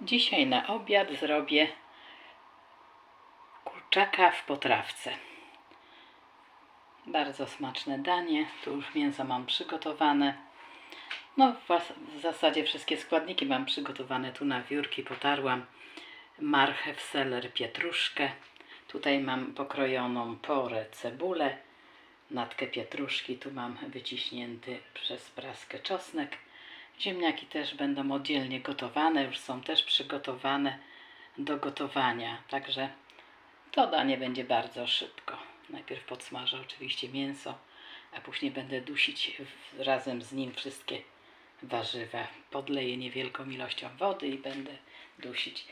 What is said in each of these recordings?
Dzisiaj na obiad zrobię kurczaka w potrawce. Bardzo smaczne danie. Tu już mięso mam przygotowane. No, w zasadzie wszystkie składniki mam przygotowane. Tu na wiórki potarłam marchew, seler, pietruszkę. Tutaj mam pokrojoną porę, cebulę, natkę pietruszki. Tu mam wyciśnięty przez praskę czosnek. Ziemniaki też będą oddzielnie gotowane, już są też przygotowane do gotowania. Także to danie będzie bardzo szybko. Najpierw podsmażę oczywiście mięso, a później będę dusić razem z nim wszystkie warzywa. Podleję niewielką ilością wody i będę dusić.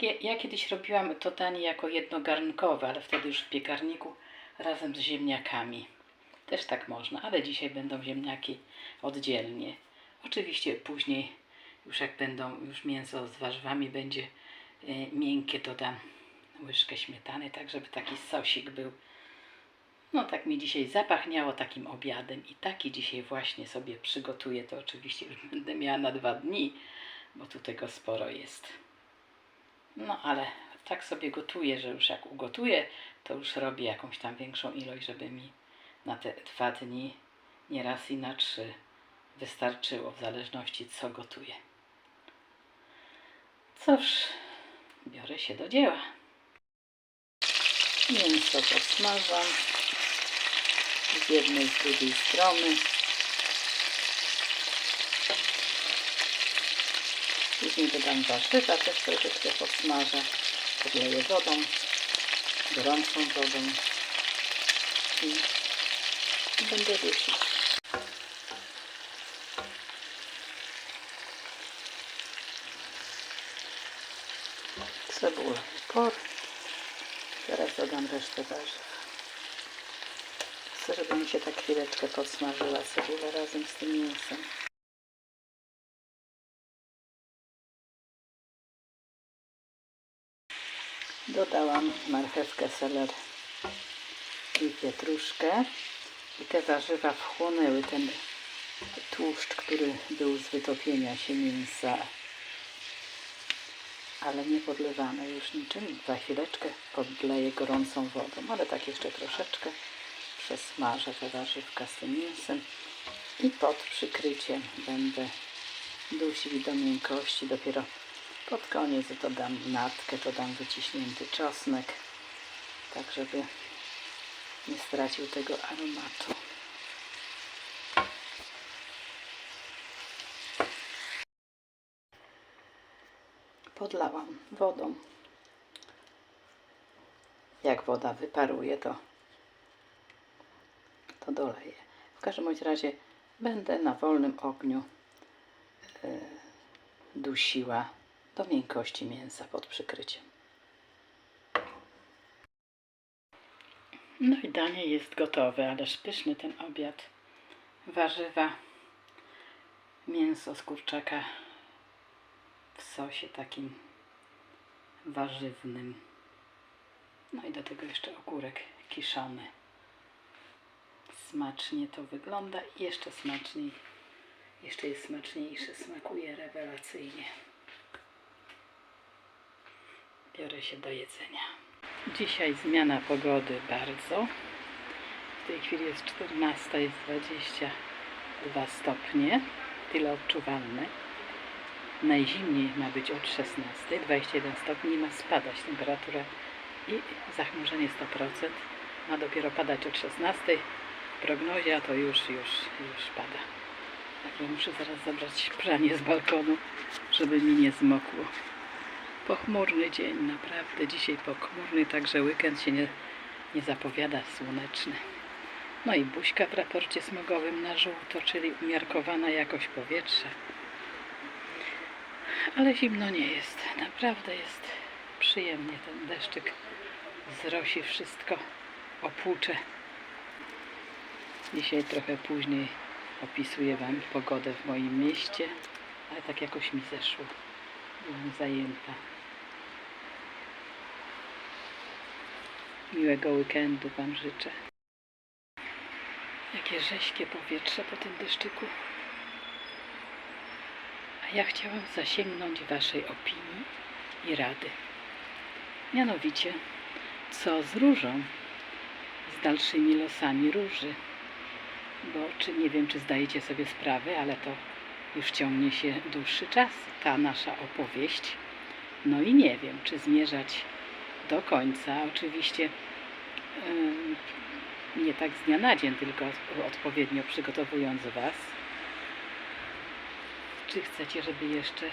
Ja, ja kiedyś robiłam to danie jako jednogarnkowe, ale wtedy już w piekarniku razem z ziemniakami. Też tak można, ale dzisiaj będą ziemniaki oddzielnie. Oczywiście później, już jak będą, już mięso z warzywami będzie e, miękkie, dodam łyżkę śmietany, tak żeby taki sosik był. No tak mi dzisiaj zapachniało takim obiadem i taki dzisiaj właśnie sobie przygotuję. To oczywiście już będę miała na dwa dni, bo tu tego sporo jest. No ale tak sobie gotuję, że już jak ugotuję, to już robię jakąś tam większą ilość, żeby mi na te dwa dni, nie raz i na trzy wystarczyło, w zależności co gotuję. Cóż, biorę się do dzieła. Mięso podsmażam z jednej, z drugiej strony. Później dodam warzywa, też troszeczkę podsmażę. Podleję wodą, gorącą wodą i będę dusić. Cebula i por. Teraz dodam resztę. Chcę, żeby mi się tak chwileczkę podsmażyła cebula razem z tym mięsem. Dodałam marchewkę, seler i pietruszkę. I te warzywa wchłonęły ten tłuszcz, który był z wytopienia się mięsa. Ale nie podlewane już niczym. Za chwileczkę podleję gorącą wodą, ale tak jeszcze troszeczkę przesmażę te warzywka z tym mięsem i pod przykryciem będę dusić do miękkości. Dopiero pod koniec dodam natkę, dodam wyciśnięty czosnek, tak żeby nie stracił tego aromatu. Podlałam wodą. Jak woda wyparuje, to, to doleję. W każdym bądź razie będę na wolnym ogniu e, dusiła do miękkości mięsa pod przykryciem. No i danie jest gotowe, ależ pyszny ten obiad. Warzywa, mięso z kurczaka w sosie takim warzywnym. No i do tego jeszcze ogórek kiszony. Smacznie to wygląda i jeszcze smaczniej, jeszcze jest smaczniejsze, smakuje rewelacyjnie. Biorę się do jedzenia. Dzisiaj zmiana pogody bardzo. W tej chwili jest 14, jest 22 stopnie, tyle odczuwalne. Najzimniej ma być od 16, 21 stopni ma spadać temperatura i zachmurzenie 100%. Ma dopiero padać od 16 w prognozie, a to już, już, już pada. Także muszę zaraz zabrać pranie z balkonu, żeby mi nie zmokło. Pochmurny dzień, naprawdę dzisiaj pochmurny, także weekend się nie, nie zapowiada słoneczny. No i buźka w raporcie smogowym na żółto, czyli umiarkowana jakość powietrza. Ale zimno nie jest, naprawdę jest przyjemnie. Ten deszczyk zrosi wszystko, opłucze. Dzisiaj trochę później opisuję Wam pogodę w moim mieście, ale tak jakoś mi zeszło. Byłam zajęta. Miłego weekendu Wam życzę. Jakie rześkie powietrze po tym deszczyku. Ja chciałam zasięgnąć Waszej opinii i rady. Mianowicie, co z różą, z dalszymi losami róży? Bo czy nie wiem, czy zdajecie sobie sprawę, ale to już ciągnie się dłuższy czas, ta nasza opowieść. No i nie wiem, czy zmierzać do końca. Oczywiście ym, nie tak z dnia na dzień, tylko odpowiednio przygotowując Was. Czy chcecie, żeby jeszcze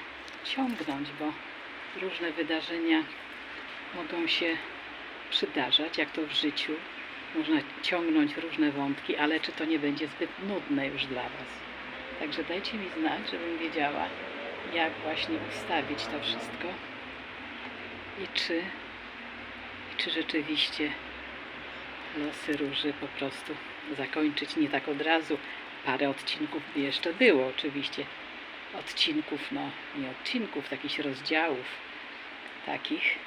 ciągnąć, bo różne wydarzenia mogą się przydarzać, jak to w życiu. Można ciągnąć różne wątki, ale czy to nie będzie zbyt nudne już dla Was? Także dajcie mi znać, żebym wiedziała, jak właśnie ustawić to wszystko i czy, i czy rzeczywiście losy róży po prostu zakończyć nie tak od razu. Parę odcinków by jeszcze było, oczywiście. Odcinków, no nie odcinków, takich rozdziałów takich.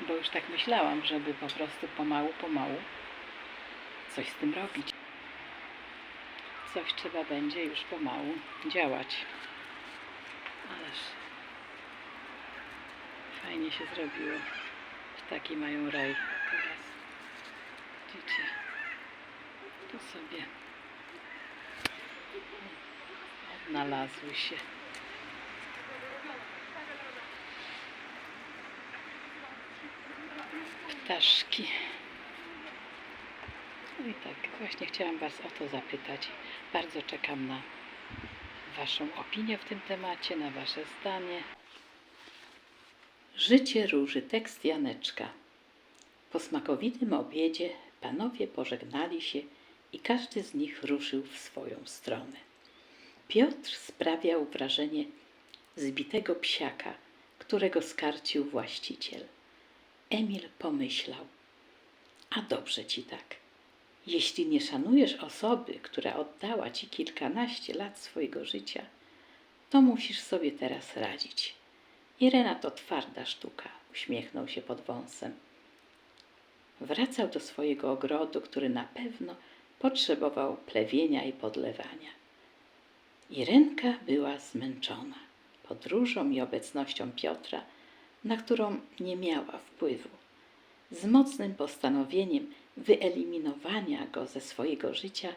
Bo już tak myślałam, żeby po prostu pomału, pomału coś z tym robić. Coś trzeba będzie już pomału działać. Ależ fajnie się zrobiło. Taki mają raj teraz. Widzicie? Tu sobie odnalazły się. Ptaszki. No i tak, właśnie chciałam Was o to zapytać. Bardzo czekam na Waszą opinię w tym temacie, na Wasze zdanie. Życie róży, tekst Janeczka. Po smakowitym obiedzie panowie pożegnali się i każdy z nich ruszył w swoją stronę. Piotr sprawiał wrażenie zbitego psiaka, którego skarcił właściciel. Emil pomyślał: A dobrze ci tak. Jeśli nie szanujesz osoby, która oddała ci kilkanaście lat swojego życia, to musisz sobie teraz radzić. Irena to twarda sztuka, uśmiechnął się pod wąsem. Wracał do swojego ogrodu, który na pewno potrzebował plewienia i podlewania. Irenka była zmęczona podróżą i obecnością Piotra, na którą nie miała wpływu. Z mocnym postanowieniem wyeliminowania go ze swojego życia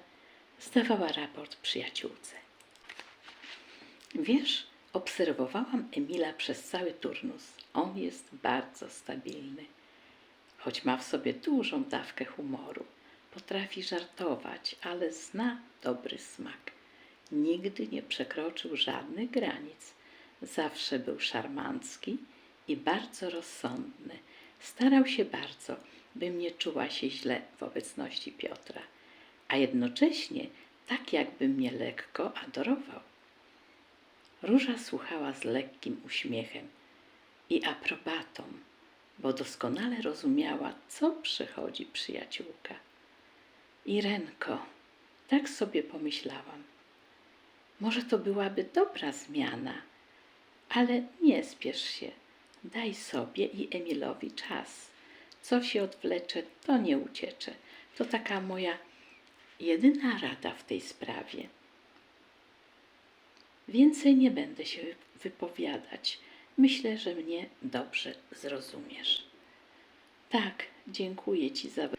zdawała raport przyjaciółce. Wiesz, obserwowałam Emila przez cały turnus. On jest bardzo stabilny, choć ma w sobie dużą dawkę humoru. Potrafi żartować, ale zna dobry smak. Nigdy nie przekroczył żadnych granic. Zawsze był szarmancki i bardzo rozsądny. Starał się bardzo, bym nie czuła się źle w obecności Piotra, a jednocześnie tak, jakby mnie lekko adorował. Róża słuchała z lekkim uśmiechem i aprobatą, bo doskonale rozumiała, co przychodzi przyjaciółka. Irenko, tak sobie pomyślałam. Może to byłaby dobra zmiana, ale nie spiesz się. Daj sobie i Emilowi czas. Co się odwlecze, to nie uciecze. To taka moja jedyna rada w tej sprawie. Więcej nie będę się wypowiadać. Myślę, że mnie dobrze zrozumiesz. Tak, dziękuję Ci za,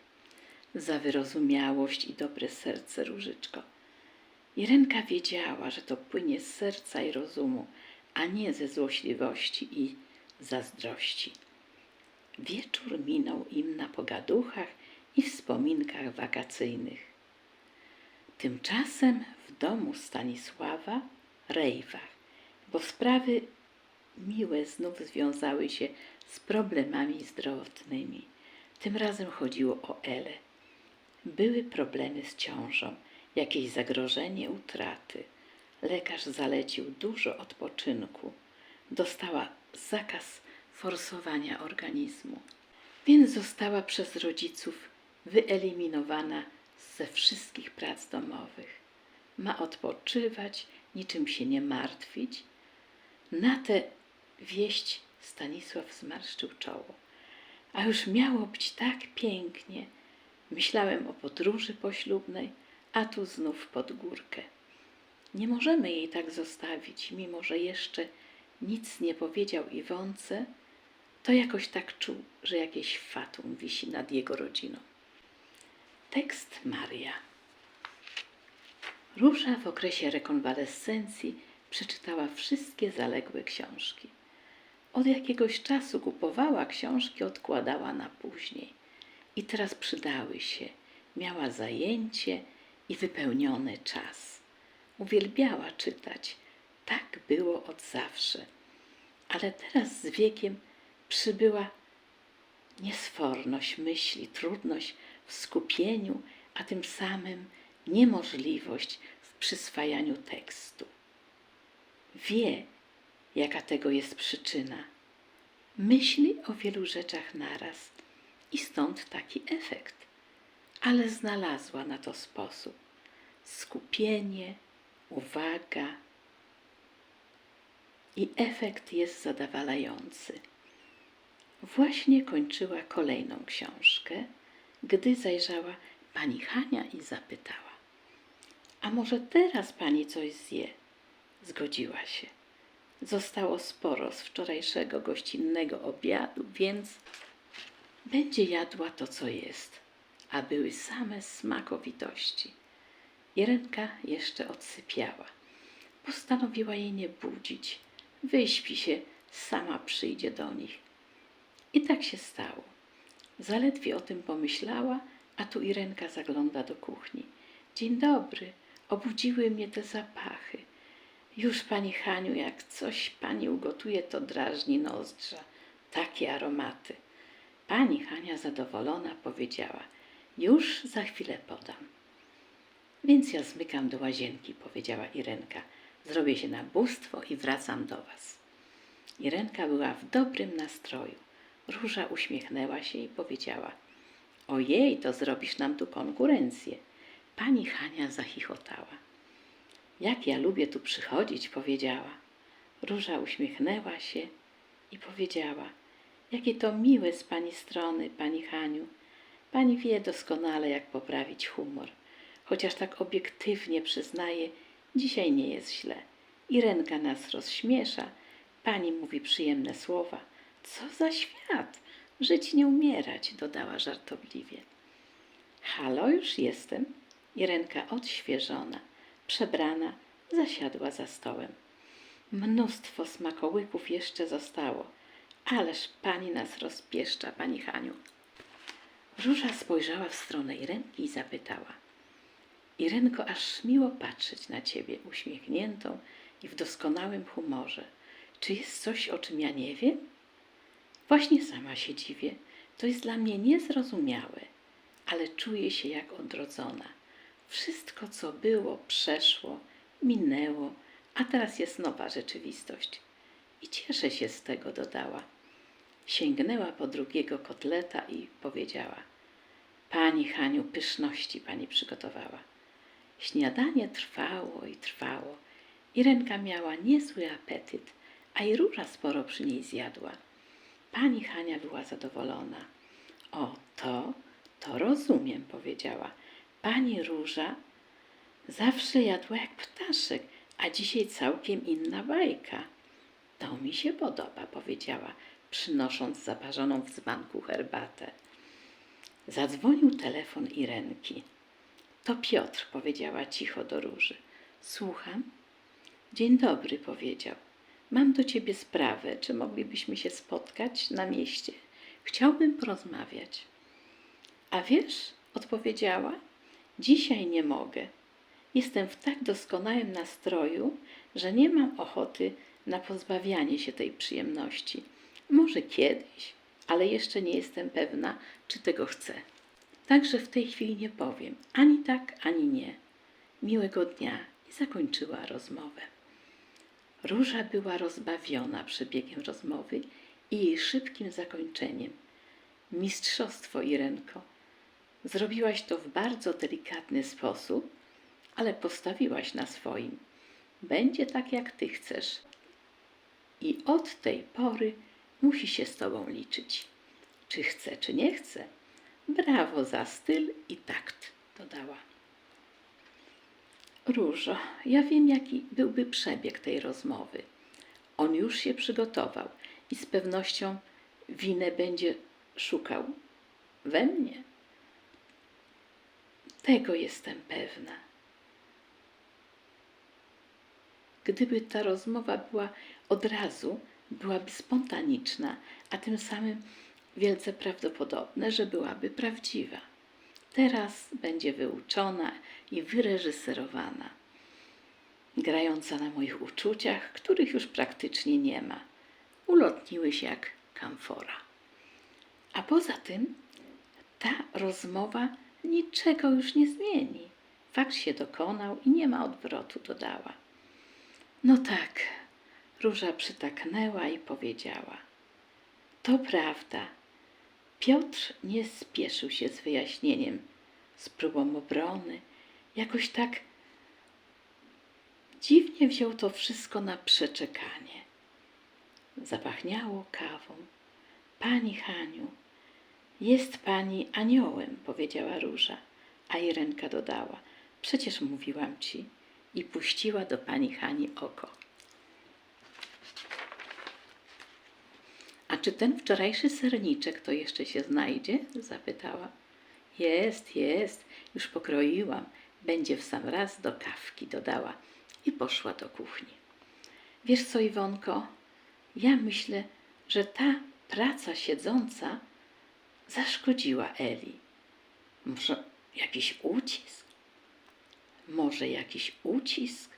za wyrozumiałość i dobre serce, Różyczko. Irenka wiedziała, że to płynie z serca i rozumu, a nie ze złośliwości i zazdrości. Wieczór minął im na pogaduchach i wspominkach wakacyjnych. Tymczasem w domu Stanisława rejwach, bo sprawy miłe znów związały się z problemami zdrowotnymi. Tym razem chodziło o Elę. Były problemy z ciążą, jakieś zagrożenie utraty. Lekarz zalecił dużo odpoczynku. Dostała zakaz forsowania organizmu, więc została przez rodziców wyeliminowana ze wszystkich prac domowych. Ma odpoczywać, niczym się nie martwić. Na tę wieść Stanisław zmarszczył czoło. A już miało być tak pięknie. Myślałem o podróży poślubnej, a tu znów pod górkę. Nie możemy jej tak zostawić, mimo że jeszcze nic nie powiedział Iwonce, to jakoś tak czuł, że jakieś fatum wisi nad jego rodziną. Tekst Maria. Róża w okresie rekonwalescencji przeczytała wszystkie zaległe książki. Od jakiegoś czasu kupowała książki, odkładała na później. I teraz przydały się. Miała zajęcie i wypełniony czas. Uwielbiała czytać. Tak było od zawsze. Ale teraz z wiekiem przybyła niesforność myśli, trudność w skupieniu, a tym samym niemożliwość w przyswajaniu tekstu. Wie, jaka tego jest przyczyna. Myśli o wielu rzeczach naraz i stąd taki efekt. Ale znalazła na to sposób. Skupienie, uwaga i efekt jest zadowalający. Właśnie kończyła kolejną książkę, gdy zajrzała pani Hania i zapytała: A może teraz pani coś zje? Zgodziła się. Zostało sporo z wczorajszego gościnnego obiadu, więc będzie jadła to, co jest, a były same smakowitości. Jerenka jeszcze odsypiała. Postanowiła jej nie budzić. Wyśpi się, sama przyjdzie do nich. I tak się stało. Zaledwie o tym pomyślała, a tu Irenka zagląda do kuchni. Dzień dobry, obudziły mnie te zapachy. Już pani Haniu, jak coś pani ugotuje, to drażni nozdrza. Takie aromaty. Pani Hania zadowolona powiedziała: Już za chwilę podam. Więc ja zmykam do łazienki, powiedziała Irenka. Zrobię się na bóstwo i wracam do was. Irenka była w dobrym nastroju. Róża uśmiechnęła się i powiedziała: Ojej, to zrobisz nam tu konkurencję. Pani Hania zachichotała. Jak ja lubię tu przychodzić, powiedziała. Róża uśmiechnęła się i powiedziała: Jakie to miłe z pani strony, pani Haniu. Pani wie doskonale, jak poprawić humor. Chociaż tak obiektywnie przyznaję, dzisiaj nie jest źle. Irenka nas rozśmiesza, pani mówi przyjemne słowa. Co za świat! Żyć nie umierać, dodała żartobliwie. Halo, już jestem. Irenka odświeżona, przebrana, zasiadła za stołem. Mnóstwo smakołyków jeszcze zostało. Ależ pani nas rozpieszcza, pani Haniu. Róża spojrzała w stronę Irenki i zapytała. Irenko, aż miło patrzeć na ciebie, uśmiechniętą i w doskonałym humorze. Czy jest coś, o czym ja nie wiem? Właśnie sama się dziwię. To jest dla mnie niezrozumiałe, ale czuję się jak odrodzona. Wszystko, co było, przeszło, minęło, a teraz jest nowa rzeczywistość. I cieszę się z tego, dodała. Sięgnęła po drugiego kotleta i powiedziała: Pani Haniu, pyszności pani przygotowała. Śniadanie trwało i trwało. Irenka miała niezły apetyt, a i Róża sporo przy niej zjadła. Pani Hania była zadowolona. O, to, to rozumiem, powiedziała. Pani Róża zawsze jadła jak ptaszek, a dzisiaj całkiem inna bajka. To mi się podoba, powiedziała, przynosząc zaparzoną w dzbanku herbatę. Zadzwonił telefon Irenki. To Piotr, powiedziała cicho do Róży. Słucham. Dzień dobry, powiedział. Mam do ciebie sprawę, czy moglibyśmy się spotkać na mieście. Chciałbym porozmawiać. A wiesz, odpowiedziała, dzisiaj nie mogę. Jestem w tak doskonałym nastroju, że nie mam ochoty na pozbawianie się tej przyjemności. Może kiedyś, ale jeszcze nie jestem pewna, czy tego chcę. Także w tej chwili nie powiem ani tak, ani nie. Miłego dnia i zakończyła rozmowę. Róża była rozbawiona przebiegiem rozmowy i jej szybkim zakończeniem. Mistrzostwo, Irenko. Zrobiłaś to w bardzo delikatny sposób, ale postawiłaś na swoim. Będzie tak, jak ty chcesz. I od tej pory musi się z tobą liczyć. Czy chce, czy nie chce. Brawo za styl i takt, dodała. Różo, ja wiem, jaki byłby przebieg tej rozmowy. On już się przygotował i z pewnością winę będzie szukał we mnie. Tego jestem pewna. Gdyby ta rozmowa była od razu, byłaby spontaniczna, a tym samym wielce prawdopodobne, że byłaby prawdziwa. Teraz będzie wyuczona i wyreżyserowana, grająca na moich uczuciach, których już praktycznie nie ma. Ulotniły się jak kamfora. A poza tym ta rozmowa niczego już nie zmieni. Fakt się dokonał i nie ma odwrotu, dodała. No tak, Róża przytaknęła i powiedziała. To prawda. Piotr nie spieszył się z wyjaśnieniem, z próbą obrony. Jakoś tak dziwnie wziął to wszystko na przeczekanie. Zapachniało kawą. Pani Haniu, jest pani aniołem, powiedziała Róża, a Irenka dodała. Przecież mówiłam ci i puściła do pani Hani oko. Czy ten wczorajszy serniczek to jeszcze się znajdzie? zapytała. Jest, jest, już pokroiłam. Będzie w sam raz do kawki, dodała i poszła do kuchni. Wiesz co, Iwonko, ja myślę, że ta praca siedząca zaszkodziła Eli. Może jakiś ucisk? Może jakiś ucisk?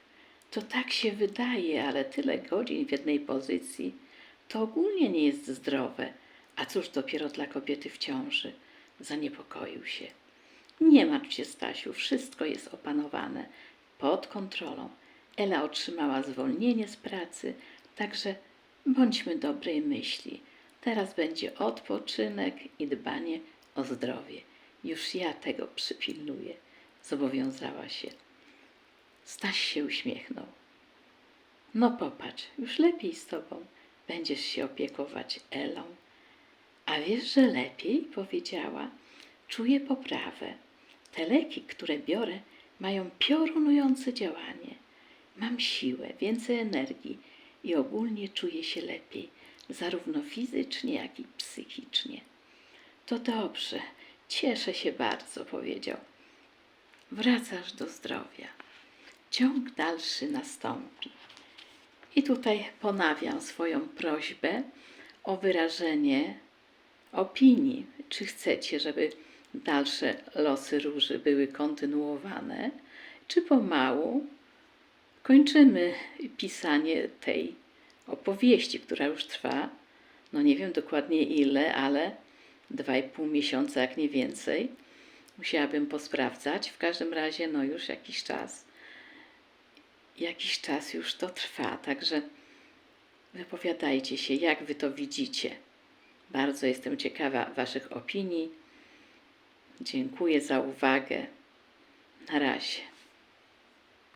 To tak się wydaje, ale tyle godzin w jednej pozycji to ogólnie nie jest zdrowe. A cóż dopiero dla kobiety w ciąży? Zaniepokoił się. Nie martw się, Stasiu, wszystko jest opanowane, pod kontrolą. Ela otrzymała zwolnienie z pracy, także bądźmy dobrej myśli. Teraz będzie odpoczynek i dbanie o zdrowie. Już ja tego przypilnuję, zobowiązała się. Staś się uśmiechnął. No popatrz, już lepiej z tobą. Będziesz się opiekować Elą. A wiesz, że lepiej, powiedziała. Czuję poprawę. Te leki, które biorę, mają piorunujące działanie. Mam siłę, więcej energii i ogólnie czuję się lepiej, zarówno fizycznie, jak i psychicznie. To dobrze, cieszę się bardzo, powiedział. Wracasz do zdrowia. Ciąg dalszy nastąpi. I tutaj ponawiam swoją prośbę o wyrażenie opinii, czy chcecie, żeby dalsze losy róży były kontynuowane, czy pomału kończymy pisanie tej opowieści, która już trwa, no nie wiem dokładnie ile, ale dwa i pół miesiąca, jak nie więcej. Musiałabym posprawdzać. W każdym razie, no już jakiś czas jakiś czas już to trwa, także wypowiadajcie się, jak wy to widzicie. Bardzo jestem ciekawa Waszych opinii. Dziękuję za uwagę. Na razie.